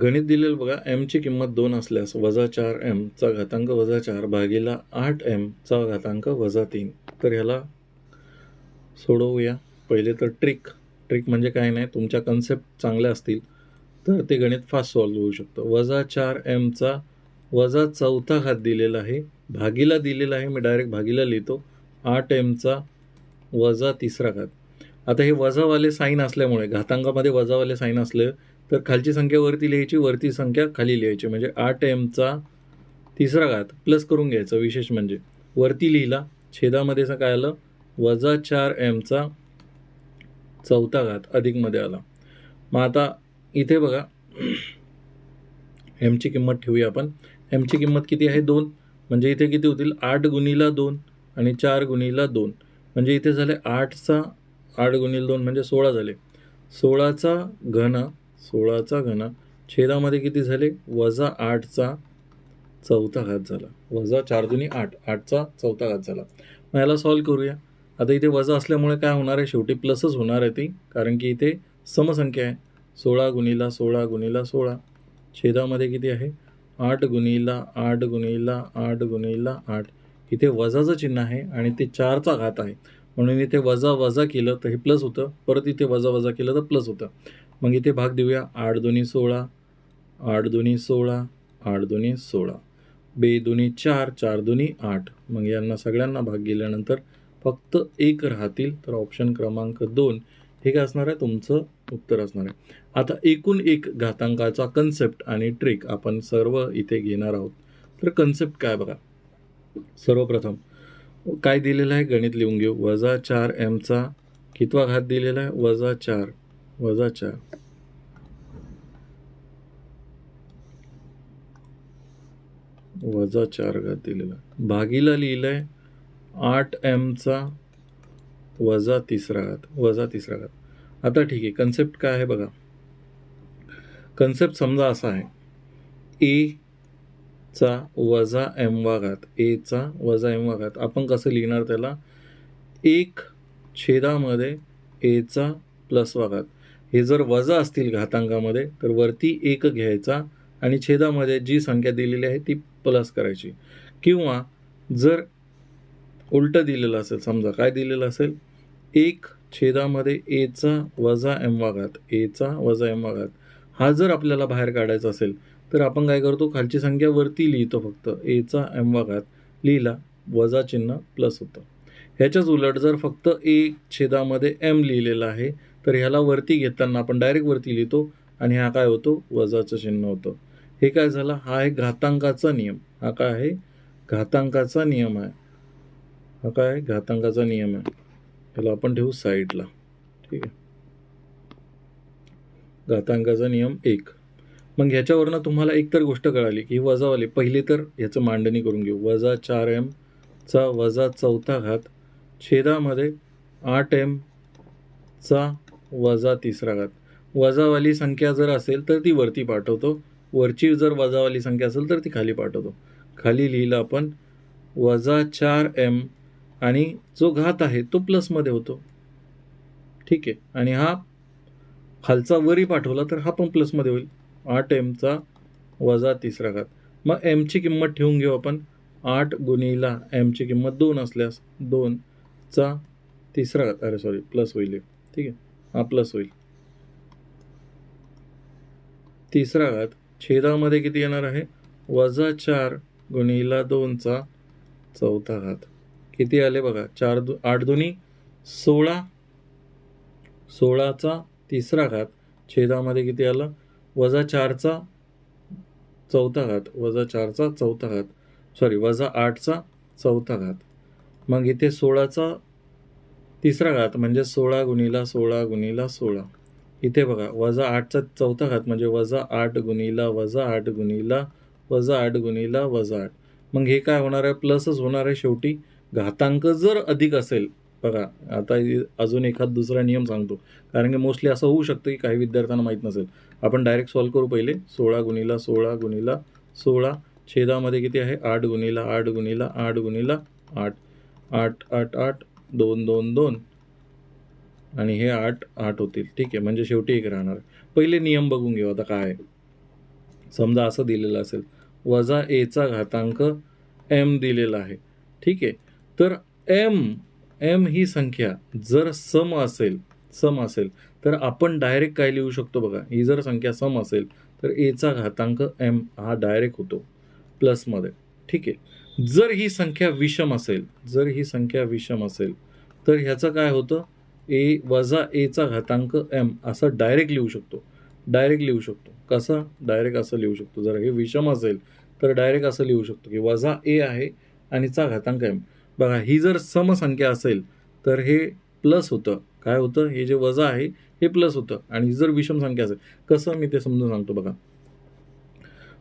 गणित दिलेलं बघा एमची किंमत दोन असल्यास वजा चार एमचा घातांक वजा चार भागीला आठ एमचा घातांक वजा तीन. तर ह्याला सोडवूया. पहिले तर ट्रिक ट्रिक म्हणजे काय नाही तुमच्या कन्सेप्ट चांगल्या असतील तर ते गणित फास्ट सॉल्व्ह होऊ शकतं. वजा चार एमचा वजा चौथा घात दिलेला आहे भागीला दिलेला आहे मी डायरेक्ट भागीला लिहितो. आठ एमचा वजा तिसरा घात. आता हे वजावाले साईन असल्यामुळे घातांकामध्ये वजावाले साईन असले तर खालची संख्या वरती लिहायची वरती संख्या खाली लिहायची. म्हणजे आठ एमचा तिसरा घात प्लस करून घ्यायचं विशेष म्हणजे. वरती लिहिला छेदामध्ये काय आलं? वजा चार एमचा चौथा घात अधिकमध्ये आला. मग आता इथे बघा. एमची किंमत ठेवूया आपण. एमची किंमत किती आहे? दोन. म्हणजे इथे किती होतील? आठ गुणीला दोन आणि चार गुणीला दोन. म्हणजे इथे झाले आठचा आठ गुणीला दोन म्हणजे सोळा झाले. सोळाचा घन सोळाचा घन. छेदामध्ये किती झाले? वजा आठचा चौथा घात झाला. वजा चार दुनी आठ. आठचा चौथा घात झाला. मग याला सॉल्व करूया. आता इथे वजा असल्यामुळे काय होणार आहे? शेवटी प्लसच होणार आहे ती. कारण की इथे समसंख्या आहे. सोळा गुणीला सोळा गुणीला सोळा. छेदामध्ये किती आहे? आठ गुणीला आठ गुणीला आठ गुणीला आठ. इथे वजाचं चिन्ह आहे आणि ते चारचा घात आहे. म्हणून इथे वजा वजा केलं तर हे प्लस होतं. परत इथे वजा वजा केलं तर प्लस होतं. मग इथे भाग देऊया. आठ दोन्ही सोळा आठ दोन्ही सोळा आठ दोन्ही सोळा. बे दोन्ही चार चार दोन्ही आठ. मग यांना सगळ्यांना भाग गेल्यानंतर फक्त एक राहतील तर ऑप्शन क्रमांक दोन. हे काय असणार आहे? तुमचं उत्तर असणार आहे. आता एकूण एक घातांकाचा कन्सेप्ट आणि ट्रिक आपण सर्व इथे घेणार आहोत. तर कन्सेप्ट काय बघा? सर्वप्रथम काय दिलेलं आहे? गणित लिहून घेऊ. वजा चार एमचा कितवा घात दिलेला आहे? वजा चार. वजा चार वजा चार घात दिलेला. भागीला लिहिलंय आठ एमचा वजा तिसरा घात वजा तिसरा घात. आता ठीक आहे कन्सेप्ट काय आहे बघा. कन्सेप्ट समजा असा आहे. ए चा वजा एम वा घात ए चा वजा एम वा घात. आपण कसं लिहिणार त्याला? एक छेदामध्ये एचा प्लस वा घात. हे जर वजा असतील घातांकामध्ये तर वरती एक घ्यायचा आणि छेदामध्ये जी संख्या दिलेली आहे ती प्लस करायची. किंवा जर उलटं दिलेलं असेल समजा काय दिलेलं असेल? एक छेदामध्ये एचा वजा एम वाघात एचा वजा एम वाघात. हा जर आपल्याला बाहेर काढायचा असेल तर आपण काय करतो? खालची संख्या वरती लिहितो फक्त. एचा एम वाघात लिहिला वजा चिन्ह प्लस होतं. ह्याच्याच उलट जर फक्त ए छेदामध्ये एम लिहिलेलं आहे तर ह्याला वरती घेताना आपण डायरेक्ट वरती लिहितो आणि हा काय होतो? वजाचं चिन्ह होतं. हे काय झालं? हा आहे घातांकाचा नियम. हा काय आहे? घातांकाचा नियम आहे. हा काय आहे? घातांकाचा नियम आहे. ह्याला आपण ठेवू साईडला ठीक आहे. घातांकाचा नियम एक. मग ह्याच्यावरनं तुम्हाला एक तर गोष्ट कळाली की वजावाली. पहिले तर ह्याचं मांडणी करून घेऊ. वजा चार एम चा वजा चौथा घात छेदामध्ये आठ एम चा वजा तिसरा घात. वजावाली संख्या जर असेल तर ती वरती पाठवतो. वरची जर वजावाली संख्या असेल तर ती खाली पाठवतो. खाली लिहिलं आपण वजा चार एम आणि जो घात आहे तो प्लसमध्ये होतो. ठीक आहे? आणि हा खालचा वरी पाठवला तर हा पण प्लसमध्ये होईल. आठ एमचा वजा तिसरा घात. मग एमची किंमत ठेवून घेऊ आपण. आठ गुणीला एमची किंमत दोन असल्यास दोनचा तिसरा घात. अरे सॉरी प्लस होईल ठीक आहे? हा प्लस होईल. तिसरा घात छेदामध्ये किती येणार आहे? वजा चार गुणीला दोनचा चौथा घात. किती आले बघा? चार दो आठ दोन्ही सोळा. सोळाचा तिसरा घात छेदामध्ये किती आलं? वजा चारचा चौथा घात वजा चारचा चौथा घात. सॉरी वजा आठचा चौथा घात. मग इथे सोळाचा तिसरा घात म्हणजे सोळा गुणीला सोळा गुणीला सोळा. इथे बघा वजा आठचा चौथा घात म्हणजे वजा आठ गुणीला वजा आठ गुणीला वजा आठ गुणीला वजा आठ. मग हे काय होणार आहे? प्लसच होणार आहे शेवटी. घातांक जर अधिक असेल बघा आता अजून एखाद दुसरा नियम सांगतो. कारण की मोस्टली असं होऊ शकतं की काही विद्यार्थ्यांना माहीत नसेल. आपण डायरेक्ट सॉल्व करू पहिले. सोळा गुणीला सोळा गुणीला सोळा. छेदामध्ये किती आहे? आठ गुणीला आठ गुणीला आठ गुणीला आठ. आठ आठ आठ दोन दोन दोन. आणि हे आठ आठ होतील. ठीक आहे. म्हणजे शेवटी एक राहणार. पहिले नियम बघून घेऊ. आता काय? आहे समजा असं दिलेलं असेल. वजा एचा घातांक एम दिलेला आहे. ठीक आहे. तर एम एम ही संख्या जर सम असेल सम असेल तर आपण डायरेक्ट काय लिहू शकतो बघा? ही जर संख्या सम असेल तर एचा घातांक एम हा डायरेक्ट होतो. प्लसमध्ये ठीक आहे. जर ही संख्या विषम असेल जर ही संख्या विषम असेल तर ह्याचं काय होतं? ए वजा एचा घातांक एम असं डायरेक्ट लिहू शकतो. डायरेक्ट लिहू शकतो. कसं? डायरेक्ट असं लिहू शकतो. जर हे विषम असेल तर डायरेक्ट असं लिहू शकतो की वजा ए आहे आणि चा घातांक एम बघा ही जर समसंख्या असेल तर हे प्लस होतं. काय होतं? हे जे वजा आहे हे प्लस होतं. आणि जर विषम संख्या असेल कसं मी ते समजून सांगतो बघा.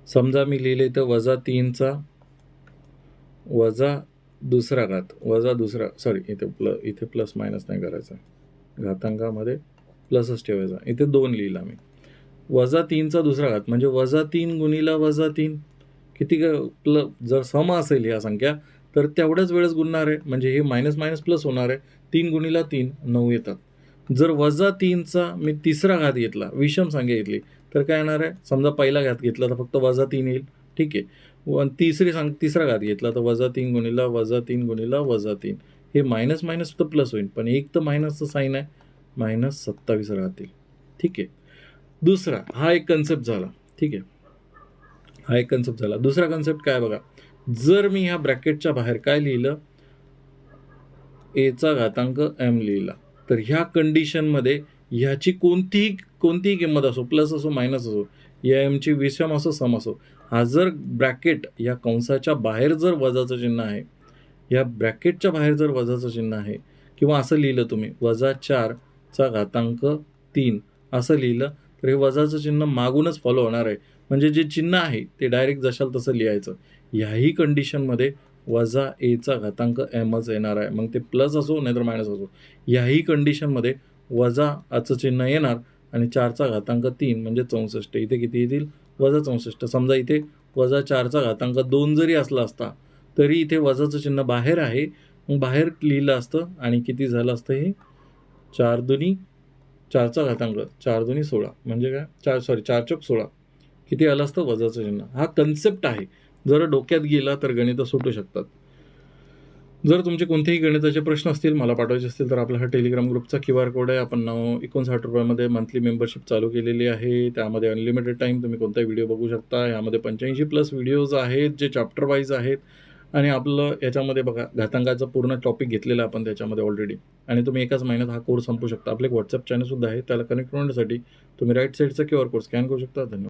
समजा मी लिहिले तर वजा तीनचा वजा दुसरा घात वजा दुसरा सॉरी इथे प्ल इथे प्लस मायनस नाही करायचा. घातांकामध्ये प्लसच ठेवायचा. इथे दोन लिहिला मी वजा तीनचा दुसरा घात म्हणजे वजा तीन गुणीला वजा तीन. किती प्ल जर सम असेल ह्या संख्या तर तेवढ्याच वेळेस गुणणार आहे. म्हणजे हे मायनस मायनस प्लस होणार आहे. तीन गुणीला तीन नऊ येतात. जर वजा तीनचा मी तिसरा घात घेतला विषम संख्या घेतली तर काय येणार आहे? समजा पहिला घात घेतला तर फक्त वजा तीन येईल. ठीक आहे. व तिसरी सांग तिसरा घात घेतला तर वजा तीन गुणीला वजा तीन गुणीला वजा तीन. हे मायनस मायनस तर प्लस होईल पण एक तर मायनसचं साईन आहे. मायनस सत्तावीस राहतील. ठीक आहे. दुसरा हा एक कन्सेप्ट झाला. ठीक आहे. हा एक कन्सेप्ट झाला. दुसरा कन्सेप्ट काय बघा. जर मी ह्या ब्रॅकेटच्या बाहेर काय लिहिलं? एचा घातांक एम लिहिला. तर ह्या कंडिशनमध्ये ह्याची कोणतीही कोणतीही किंमत असो प्लस असो मायनस असो या एमची विषम असो सम असो हा जर ब्रॅकेट या कंसाच्या बाहेर जर वजाचं चिन्ह आहे या ब्रॅकेटच्या बाहेर जर वजाचं चिन्ह आहे किंवा असं लिहिलं तुम्ही वजा चारचा घातांक तीन असं लिहिलं तर हे वजाचं चिन्ह मागूनच फॉलो होणार आहे. म्हणजे जे चिन्ह आहे ते डायरेक्ट जशाल तसं लिहायचं. ह्याही कंडिशनमध्ये वजा एचा घातांक एमच येणार आहे. मग ते प्लस असो नाहीतर मायनस असो. ह्याही कंडिशनमध्ये वजा आचं चिन्ह येणार आणि चारचा घातांक तीन म्हणजे चौसष्ट. इथे किती येतील? वजा चौसष्ट. समजा इथे वजा चारचा घातांक दोन जरी असला असता तरी इथे वजाचं चिन्ह बाहेर आहे. मग बाहेर लिहिलं असतं आणि किती झालं असतं हे? चार दुनी चारचा घातांक. चार दुनी सोळा. म्हणजे काय? चार सॉरी चार चौक सोळा. किती आलं असतं? वजाचं चिन्ह. हा कन्सेप्ट आहे. जर डोक्यात गेला तर गणितं सुटू शकतात. जर तुमचे कोणतेही गणिताचे प्रश्न असतील मला पाठवायचे असतील तर आपला हा टेलिग्राम ग्रुपचा क्यू आर कोड आहे. आपण नऊ एकोणसाठ रुपयामध्ये मंथली मेंबरशिप चालू केलेली आहे. त्यामध्ये अनलिमिटेड टाईम तुम्ही कोणताही व्हिडिओ बघू शकता. यामध्ये पंच्याऐंशी प्लस व्हिडिओज आहेत जे चॅप्टर वाईज आहेत. आणि आपलं याच्यामध्ये बघा घातांकाचा पूर्ण टॉपिक घेतलेला आहे आपण त्याच्यामध्ये ऑलरेडी आणि तुम्ही एकाच महिन्यात हा कोर्स संपू शकता. आपलं एक व्हॉट्सअप चॅनलसुद्धा आहे. त्याला कनेक्ट होण्यासाठी तुम्ही राईट साईडचा क्यू आर कोड स्कॅन करू शकता. धन्यवाद.